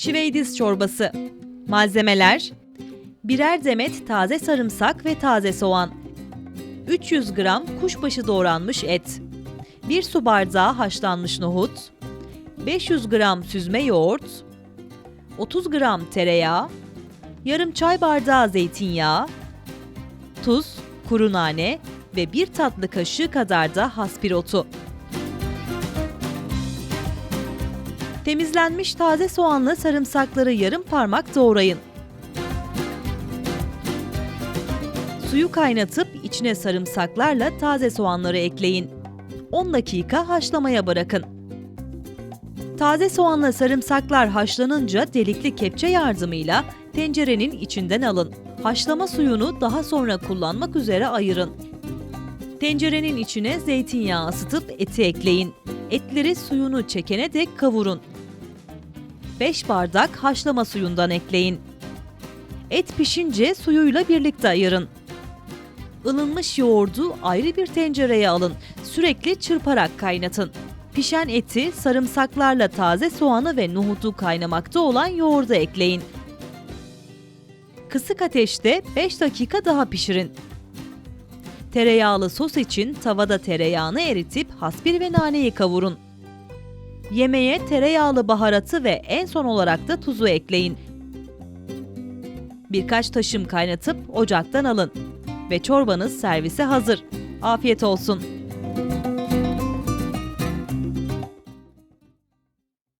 Şiveydiz çorbası. Malzemeler: birer demet taze sarımsak ve taze soğan, 300 gram kuşbaşı doğranmış et, 1 su bardağı haşlanmış nohut, 500 gram süzme yoğurt, 30 gram tereyağı, yarım çay bardağı zeytinyağı, tuz, kuru nane ve bir tatlı kaşığı kadar da haspirotu. Temizlenmiş taze soğanla sarımsakları yarım parmak doğrayın. Suyu kaynatıp içine sarımsaklarla taze soğanları ekleyin. 10 dakika haşlamaya bırakın. Taze soğanla sarımsaklar haşlanınca delikli kepçe yardımıyla tencerenin içinden alın. Haşlama suyunu daha sonra kullanmak üzere ayırın. Tencerenin içine zeytinyağı ısıtıp eti ekleyin. Etleri suyunu çekene dek kavurun. 5 bardak haşlama suyundan ekleyin. Et pişince suyuyla birlikte ayırın. Ilınmış yoğurdu ayrı bir tencereye alın. Sürekli çırparak kaynatın. Pişen eti sarımsaklarla taze soğanı ve nohutu kaynamakta olan yoğurda ekleyin. Kısık ateşte 5 dakika daha pişirin. Tereyağlı sos için tavada tereyağını eritip haspir ve naneyi kavurun. Yemeğe tereyağlı baharatı ve en son olarak da tuzu ekleyin. Birkaç taşım kaynatıp ocaktan alın ve çorbanız servise hazır. Afiyet olsun.